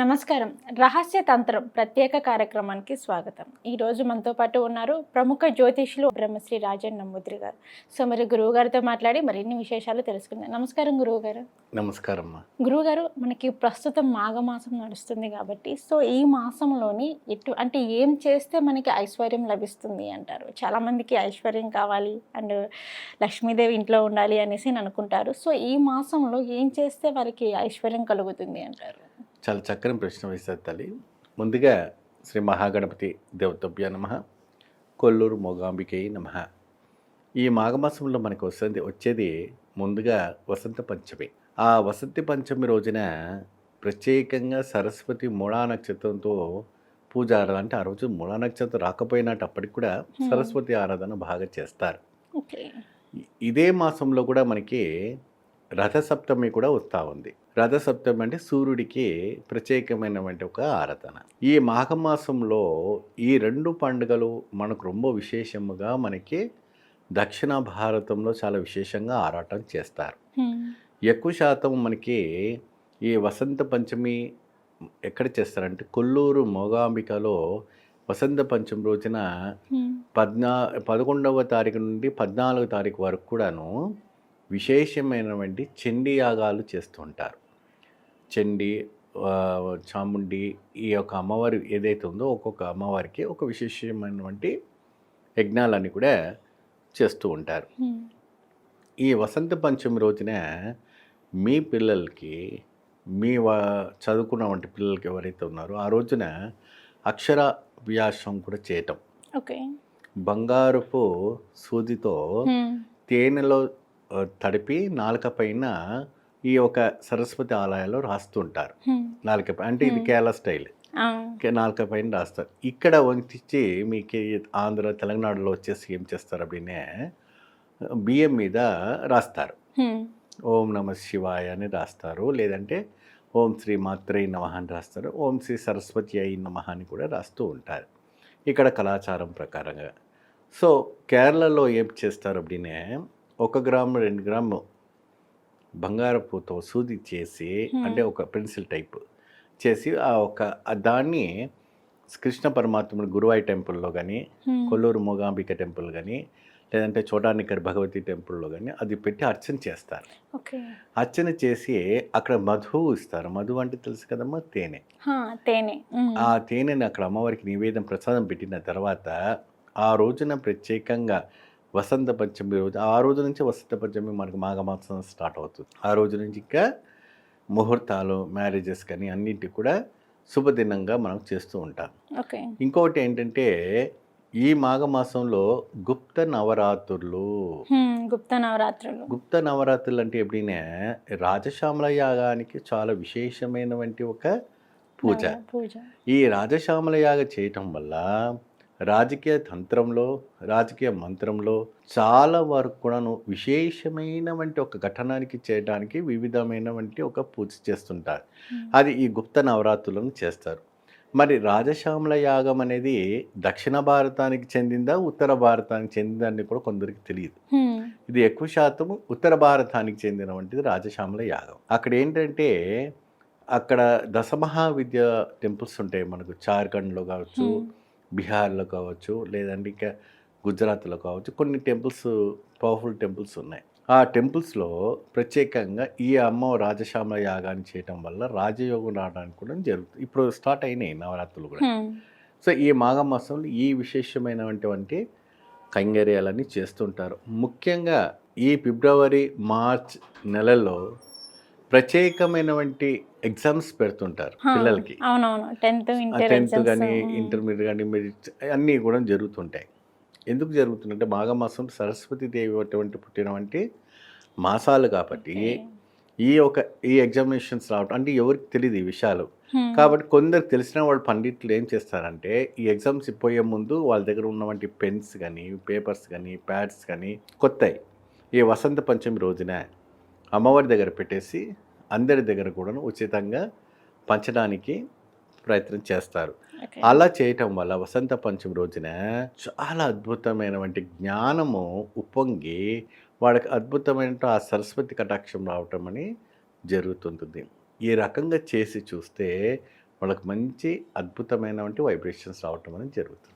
నమస్కారం. రహస్య తంత్రం ప్రత్యేక కార్యక్రమానికి స్వాగతం. ఈ రోజు మనతో పాటు ఉన్నారు ప్రముఖ జ్యోతిషులు బ్రహ్మశ్రీ రాజన్ నమ్మూద్రి గారు. సో మరి గురువు గారితో మాట్లాడి మరిన్ని విశేషాలు తెలుసుకుందాం. నమస్కారం గురువు గారు. నమస్కారం గురువు గారు మనకి ప్రస్తుతం మాఘమాసం నడుస్తుంది కాబట్టి సో ఈ మాసంలోని ఎటు అంటే ఏం చేస్తే మనకి ఐశ్వర్యం లభిస్తుంది అంటారు? చాలా మందికి ఐశ్వర్యం కావాలి అండ్ లక్ష్మీదేవి ఇంట్లో ఉండాలి అనేసి అని అనుకుంటారు. సో ఈ మాసంలో ఏం చేస్తే వారికి ఐశ్వర్యం కలుగుతుంది అంటారు? చాలా చక్కని ప్రశ్న వేశారు తల్లి. ముందుగా శ్రీ మహాగణపతి దేవతభ్య నమ. కొల్లూరు మొగాంబికే నమ. ఈ మాఘమాసంలో మనకు వస్తుంది వచ్చేది ముందుగా వసంత పంచమి. ఆ వసంత పంచమి రోజున ప్రత్యేకంగా సరస్వతి మూలా నక్షత్రంతో పూజ ఆరాధన అంటే ఆ రోజు మూలా నక్షత్రం రాకపోయినట్టు అప్పటికి కూడా. సరస్వతి ఆరాధన బాగా చేస్తారు. ఇదే మాసంలో కూడా మనకి రథసప్తమి కూడా వస్తూ ఉంది రథసప్తమి అంటే సూర్యుడికి ప్రత్యేకమైనటువంటి ఒక ఆరాధన ఈ మాఘమాసంలో ఈ రెండు పండుగలు మనకు ரொம்ப విశేషముగా మనకి దక్షిణ భారతంలో చాలా విశేషంగా ఆరాటం చేస్తారు ఎక్కువ శాతం మనకి ఈ వసంత పంచమి ఎక్కడ చేస్తారంటే కొల్లూరు మోగాంబికలో వసంత పంచమి రోజున పద్నా పదకొండవ తారీఖు నుండి పద్నాలుగో తారీఖు వరకు కూడాను విశేషమైనటువంటి చండీ యాగాలు చేస్తుంటారు. చండీ చాముండి ఈ యొక్క అమ్మవారి ఏదైతే ఉందో ఒక్కొక్క అమ్మవారికి ఒక విశేషమైనటువంటి యజ్ఞాలన్నీ కూడా చేస్తూ ఉంటారు. ఈ వసంత పంచమి రోజున మీ పిల్లలకి మీ వా చదువుకున్నటువంటి పిల్లలకి ఎవరైతే ఉన్నారో ఆ రోజున అక్షర వ్యాసం కూడా చేయటం. ఓకే. బంగారపు సూదితో తేనెలో తడిపి నాలుక పైన ఈ ఒక సరస్వతి ఆలయాల్లో రాస్తుంటారు నాలుక అంటే ఇది కేరళ స్టైల్. నాలుక పైన రాస్తారు. ఇక్కడ వంచి మీకు ఆంధ్ర తెలంగాణలో వచ్చేసి ఏం చేస్తారు అప్పుడే బియ్యం మీద రాస్తారు. ఓం నమ శివాయ అని రాస్తారు. లేదంటే ఓం శ్రీ మాత్రే నమ అని రాస్తారు. ఓం శ్రీ సరస్వతి అయి నమ అని కూడా రాస్తూ ఉంటారు. ఇక్కడ కళాచారం ప్రకారంగా. సో కేరళలో ఏం చేస్తారు అప్పుడే ఒక గ్రాము రెండు గ్రాము బంగారపుతో సూది చేసి. అంటే ఒక పెన్సిల్ టైప్ చేసి ఆ ఒక దాన్ని కృష్ణ పరమాత్ముడు గురువాయి టెంపుల్లో కానీ కొల్లూరు మూగాంబిక టెంపుల్ కానీ లేదంటే చోటానికర్ భగవతి టెంపుల్లో కానీ అది పెట్టి అర్చన చేస్తారు. ఓకే. అర్చన చేసి అక్కడ మధువు ఇస్తారు. మధు అంటే తెలుసు కదమ్మా? తేనె. తేనె. ఆ తేనెని అక్కడ అమ్మవారికి నివేదన ప్రసాదం పెట్టిన తర్వాత ఆ రోజున ప్రత్యేకంగా వసంత పంచమి రోజు ఆ రోజు నుంచి వసంత పంచమి మనకు మాఘమాసం స్టార్ట్ అవుతుంది. ఆ రోజు నుంచి ఇంకా ముహూర్తాలు మ్యారేజెస్ కానీ అన్నింటికి కూడా శుభదినంగా మనం చేస్తూ ఉంటాం. ఓకే. ఇంకొకటి ఏంటంటే ఈ మాఘమాసంలో గుప్త నవరాత్రులు. గుప్త నవరాత్రులు. గుప్త నవరాత్రులు అంటే ఎప్పుడైనా రాజశ్యామల యాగానికి చాలా విశేషమైనటువంటి ఒక పూజ. పూజ. ఈ రాజశ్యామల యాగ చేయటం వల్ల రాజకీయ తంత్రంలో రాజకీయ మంత్రంలో చాలా వరకు కూడాను విశేషమైనటువంటి ఒక ఘటనానికి చేయడానికి వివిధమైనటువంటి ఒక పూజ చేస్తుంటారు. అది ఈ గుప్త నవరాత్రులను చేస్తారు మరి రాజశ్యామల యాగం అనేది దక్షిణ భారతానికి చెందిందా ఉత్తర భారతానికి చెందిందా అని కూడా కొందరికి తెలియదు. ఇది ఎక్కువ శాతం ఉత్తర భారతానికి చెందినటువంటిది రాజశ్యామల యాగం అక్కడ ఏంటంటే అక్కడ దశమహా విద్య టెంపుల్స్ ఉంటాయి మనకు జార్ఖండ్లో కావచ్చు. బీహార్లో కావచ్చు లేదంటే ఇంకా గుజరాత్లో కావచ్చు కొన్ని టెంపుల్స్ పవర్ఫుల్ టెంపుల్స్ ఉన్నాయి. ఆ టెంపుల్స్లో ప్రత్యేకంగా ఈ అమ్మ రాజశ్యామల యాగాన్ని చేయటం వల్ల రాజయోగం రావడానికి కూడా జరుగుతుంది. ఇప్పుడు స్టార్ట్ అయినాయి నవరాత్రులు కూడా. సో ఈ మాఘమాసంలో ఈ విశేషమైనటువంటి కైంగర్యాలన్నీ చేస్తుంటారు. ముఖ్యంగా ఈ ఫిబ్రవరి మార్చ్ నెలల్లో ప్రత్యేకమైనటువంటి ఎగ్జామ్స్ పెడుతుంటారు పిల్లలకి. అవునవును. టెన్త్ కానీ ఇంటర్మీడియట్ కానీ మెరిట్ అన్నీ కూడా జరుగుతుంటాయి. ఎందుకు జరుగుతుందంటే మాఘమాసం సరస్వతి దేవి అటువంటి పుట్టినటువంటి మాసాలు కాబట్టి ఈ ఒక ఈ ఎగ్జామినేషన్స్ రావటం అంటే ఎవరికి తెలియదు ఈ విషయాలు. కాబట్టి కొందరు తెలిసిన వాళ్ళు పండితులు ఏం చేస్తారంటే ఈ ఎగ్జామ్స్ పోయే ముందు వాళ్ళ దగ్గర ఉన్నటువంటి పెన్స్ కానీ పేపర్స్ కానీ ప్యాడ్స్ కానీ కొత్తవి ఈ వసంత పంచమి రోజున అమ్మవారి దగ్గర పెట్టేసి అందరి దగ్గర కూడా ఉచితంగా పంచడానికి ప్రయత్నం చేస్తారు. అలా చేయటం వల్ల వసంత పంచమి రోజున చాలా అద్భుతమైనటువంటి జ్ఞానము ఉప్పొంగి వాళ్ళకి అద్భుతమైన ఆ సరస్వతి కటాక్షం రావటం అని జరుగుతుంటుంది. ఈ రకంగా చేసి చూస్తే వాళ్ళకి మంచి అద్భుతమైనటువంటి వైబ్రేషన్స్ రావటం అనేది జరుగుతుంది.